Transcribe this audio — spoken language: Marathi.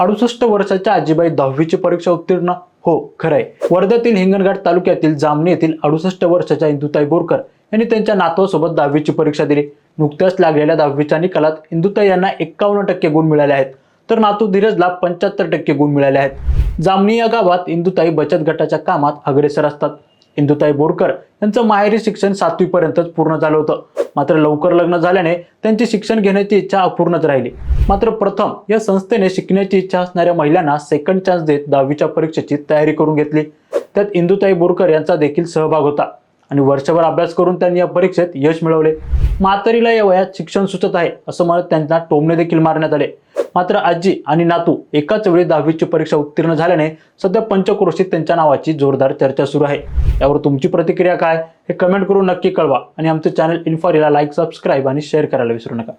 अडुसष्ट वर्षाच्या आजीबाई दहावीची परीक्षा उत्तीर्ण. हो खरंय. वर्ध्यातील हिंगणघाट तालुक्यातील जामणी येथील अडुसष्ट वर्षाच्या इंदुताई बोरकर यांनी त्यांच्या नातवासोबत दहावीची परीक्षा दिली. नुकत्याच लागलेल्या दहावीच्या निकालात इंदुताई यांना एक्कावन्न टक्के गुण मिळाले आहेत. तर नातू धीरजला पंच्याहत्तर टक्के गुण मिळाले आहेत. जामणी या गावात इंदुताई बचत गटाच्या कामात अग्रेसर असतात. इंदुताई बोरकर यांचं माहेरी शिक्षण सातवीपर्यंतच पूर्ण झालं होतं. मात्र लवकर लग्न झाल्याने त्यांची शिक्षण घेण्याची इच्छा अपूर्णच राहिली. मात्र प्रथम या संस्थेने शिकण्याची इच्छा असणाऱ्या महिलांना सेकंड चान्स देत दहावीच्या परीक्षेची तयारी करून घेतली. त्यात इंदुताई बोरकर यांचा देखील सहभाग होता आणि वर्षभर अभ्यास करून त्यांनी या परीक्षेत यश मिळवले. म्हातारीला या वयात शिक्षण सुचत आहे असं म्हणत त्यांना टोमणे देखील मारण्यात आले. मात्र आजी आणि नातू एकाच वेळी दहावीची परीक्षा उत्तीर्ण झाल्याने सध्या पंचक्रोशीत त्यांच्या नावाची जोरदार चर्चा सुरू आहे. यावर तुमची प्रतिक्रिया काय हे कमेंट करून नक्की कळवा आणि आमचं चॅनल इन्फॉरीला लाईक सबस्क्राईब आणि शेअर करायला विसरू नका.